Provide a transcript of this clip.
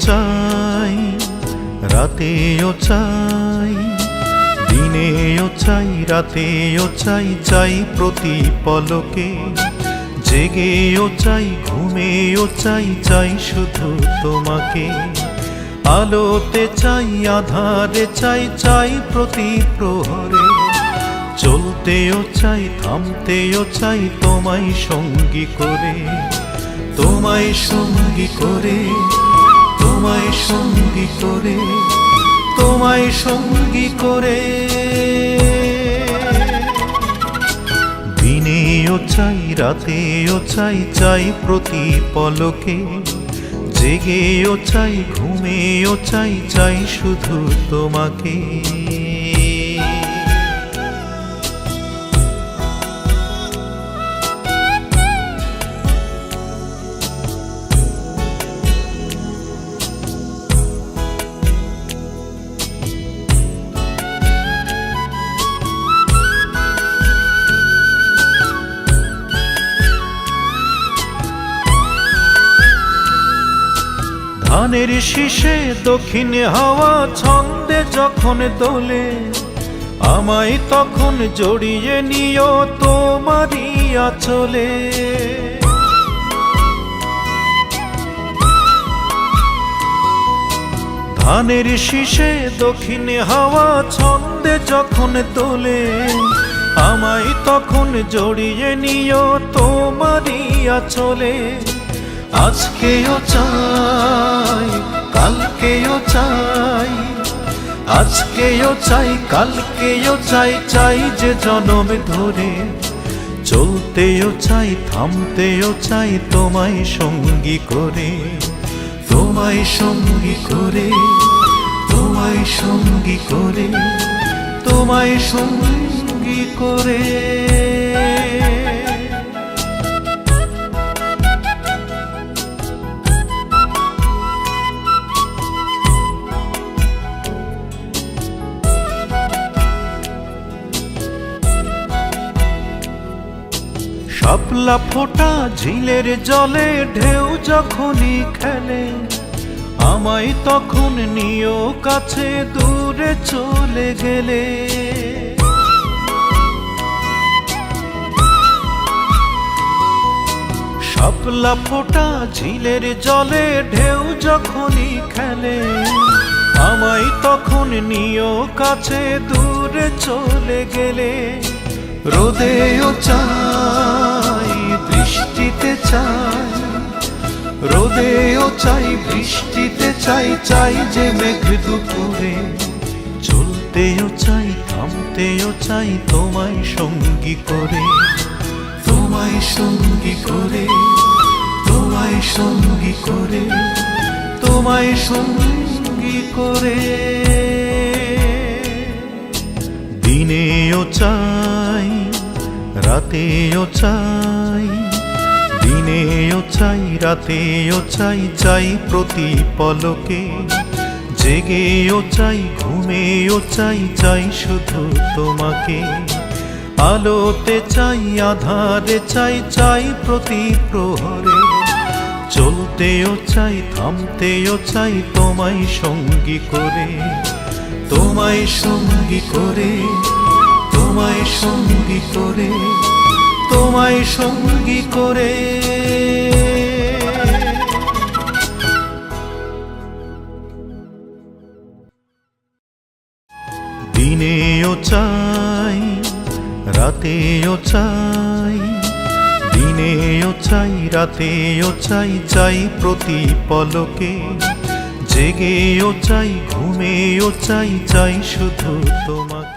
চাই, রাতেও চাই, দিনেও চাই, রাতেও চাই চাই প্রতি পলকে। জেগেও চাই, ঘুমেও চাই চাই শুধু তোমাকে। আলোতে চাই, আধারে চাই চাই প্রতি প্রহরে। চলতেও চাই, থামতেও চাই, তোমায় সঙ্গী করে, তোমায় সঙ্গী করে। সঙ্গী করে, তোমায় সঙ্গী করে। দিনেও চাই, রাতেও চাই চাই প্রতি পলকে। জেগেও চাই, ঘুমেও চাই চাই শুধু তোমাকে। ধানের শীষে দক্ষিণে হাওয়া ছন্দে যখন দোলে, আমায় তখন জড়িয়ে নিও তোমারই আচলে। ধানের শীষে দক্ষিণে হাওয়া ছন্দে যখন দোলে, আমায় তখন জড়িয়ে নিও তোমারই আচলে। আজকেও চাই কালকেও চাই আজকেও চাই কালকেও চাই চাই যে জনম ধরে। চলতেও চাই থামতেও চাই তোমায় সঙ্গী করে, তোমায় সঙ্গী করে, তোমায় সঙ্গী করে, তোমায় সঙ্গী করে। শাপলা ফোটা ঝিলের জলে ঢেউ যখনই খেলে, আমায় তখন নিও কাছে দূরে চলে গেলে। শাপলা ফোটা ঝিলের জলে ঢেউ যখনই খেলে, আমায় তখন নিও কাছে দূরে চলে গেলে। রোদেও বৃষ্টিতে চাই। রোদেও চাই, বৃষ্টিতে চাই চাই যে মেঘ দুপুরে। চলতেও চাই, থামতেও চাই, তোমায় সঙ্গী করে। তোমায় সঙ্গী করে, তোমায় সঙ্গী করে, তোমায় সঙ্গী করে। দিনেও চাই, রাতেও চাই দিনেও চাই রাতেও চাই চাই প্রতি পলকে। জেগেও চাই ঘুমেও চাই চাই শুধু তোমাকে। আলোতে চাই, আধারে চাই চাই প্রতি প্রহরে। চলতেও চাই থামতেও চাই, তোমায় সঙ্গী করে। তোমায় সঙ্গী করে, তোমায় সঙ্গী করে, তোমায় সঙ্গী করে। দিনেও চাই, রাতেও চাই, দিনেও চাই, রাতেও চাই চাই প্রতি পলকে। জেগেও চাই, ঘুমেও চাই চাই শুধু তোমাকে।